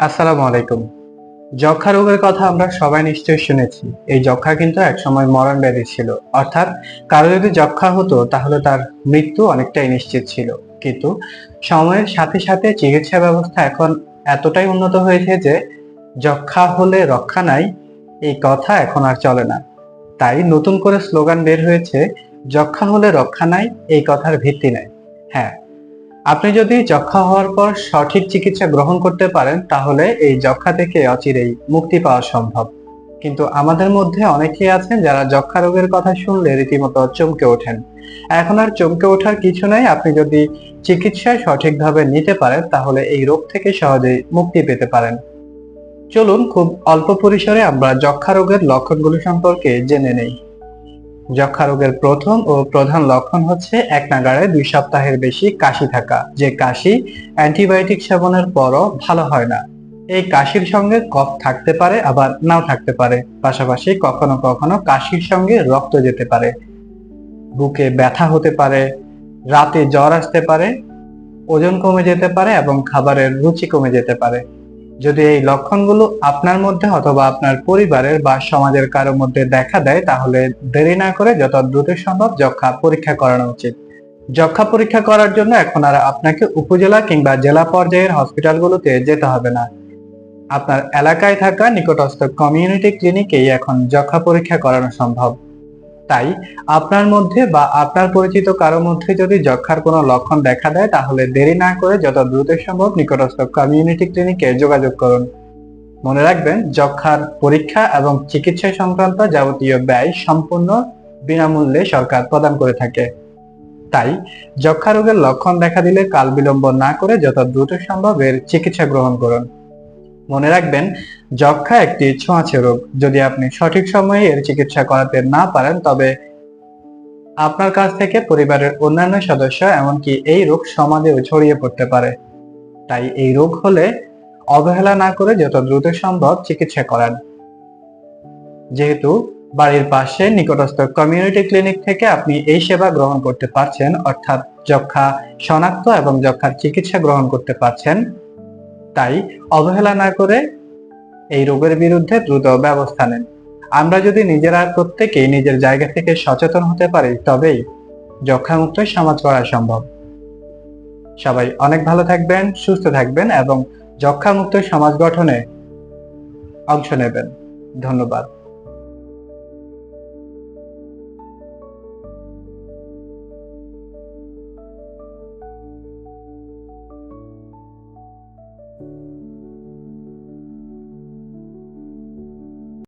আসসালামু আলাইকুম। যক্ষা রোগের কথা আমরা সবাই নিশ্চয়ই শুনেছি। এই যক্ষা কিন্তু একসময় মরণ ব্যাধি ছিল। অর্থাৎ কারও যদি যক্ষা হতো, তাহলে তার মৃত্যু অনেকটাই নিশ্চিত ছিল। কিন্তু সময়ের সাথে সাথে চিকিৎসা ব্যবস্থা এখন এতটাই উন্নত হয়েছে যে যক্ষা হলে রক্ষা নাই, এই কথা এখন আর চলে না। তাই নতুন করে স্লোগান বের হয়েছে, যক্ষা হলে রক্ষা নাই, এই কথার ভিত্তি নাই। হ্যাঁ আপনি যদি যক্ষা হওয়ার পর সঠিক চিকিৎসা গ্রহণ করতে পারেন, তাহলে এই যক্ষা থেকে অচিরেই মুক্তি পাওয়া সম্ভব। কিন্তু আমাদের মধ্যে অনেকেই আছেন যারা যক্ষা রোগের কথা শুনলে রীতিমতো চমকে ওঠেন। এখন আর চমকে ওঠার কিছু নাই। আপনি যদি চিকিৎসা সঠিকভাবে নিতে পারেন, তাহলে এই রোগ থেকে সহজেই মুক্তি পেতে পারেন। চলুন খুব অল্প পরিসরে আমরা যক্ষা রোগের লক্ষণগুলো সম্পর্কে জেনে নেই। যক্ষা রোগের প্রথম ও প্রধান লক্ষণ হচ্ছে এক নাগাড়ে দুই সপ্তাহের বেশি কাশি থাকা। যে কাশি অ্যান্টিবায়োটিক সেবনের পরও ভালো হয় না। এই কাশির সঙ্গে কফ থাকতে পারে, আবার নাও থাকতে পারে। পাশাপাশি কখনো কখনো কাশির সঙ্গে রক্ত যেতে পারে। বুকে ব্যথা হতে পারে, রাতে জ্বর আসতে পারে, ওজন কমে যেতে পারে এবং খাবারের রুচি কমে যেতে পারে। যদি এই লক্ষণগুলো আপনার মধ্যে অথবা আপনার পরিবারের বা সমাজের কারোর মধ্যে দেখা দেয়, তাহলে দেরি না করে যত দ্রুত সম্ভব যক্ষা পরীক্ষা করানো উচিত। যক্ষা পরীক্ষা করার জন্য এখন আর আপনাকে উপজেলা কিংবা জেলা পর্যায়ের হসপিটালগুলোতে যেতে হবে না। আপনার এলাকায় থাকা নিকটস্থ কমিউনিটি ক্লিনিকেই এখন যক্ষা পরীক্ষা করানো সম্ভব। তাই আপনার মধ্যে বা আপনার পরিচিত কারোর মধ্যে যদি যক্ষার কোনো লক্ষণ দেখা দেয়, তাহলে দেরি না করে যত দ্রুত সম্ভব নিকটস্থ কমিউনিটি ক্লিনিকে যোগাযোগ করুন। মনে রাখবেন যক্ষার পরীক্ষা এবং চিকিৎসা সংক্রান্ত যাবতীয় ব্যয় সম্পূর্ণ বিনামূল্যে সরকার প্রদান করে থাকে। তাই যক্ষা রোগের লক্ষণ দেখা দিলে কাল বিলম্ব না করে যত দ্রুত সম্ভব এর চিকিৎসা গ্রহণ করুন। মনে রাখবেন যক্ষা একটি ছোঁয়াচে রোগ। যদি আপনি সঠিক সময়ে এর চিকিৎসা করাতে না পারেন, তবে আপনার কাছ থেকে পরিবারের অন্যান্য সদস্য এমনকি এই রোগ সমাজেও ছড়িয়ে পড়তে পারে। তাই এই রোগ হলে অবহেলা না করে যত দ্রুত সম্ভব চিকিৎসা করান। যেহেতু বাড়ির পাশে নিকটস্থ কমিউনিটি ক্লিনিক থেকে আপনি এই সেবা গ্রহণ করতে পারছেন, অর্থাৎ যক্ষা শনাক্ত এবং যক্ষার চিকিৎসা গ্রহণ করতে পারছেন তাই অবহেলা না করে এই রোগের বিরুদ্ধে দ্রুত ব্যবস্থা নেন। আমরা যদি নিজেরা প্রত্যেকেই নিজের জায়গা থেকে সচেতন হতে পারি, তবেই যক্ষামুক্ত সমাজ করা সম্ভব। সবাই অনেক ভালো থাকবেন, সুস্থ থাকবেন এবং যক্ষামুক্ত সমাজ গঠনে অংশ নেবেন। ধন্যবাদ।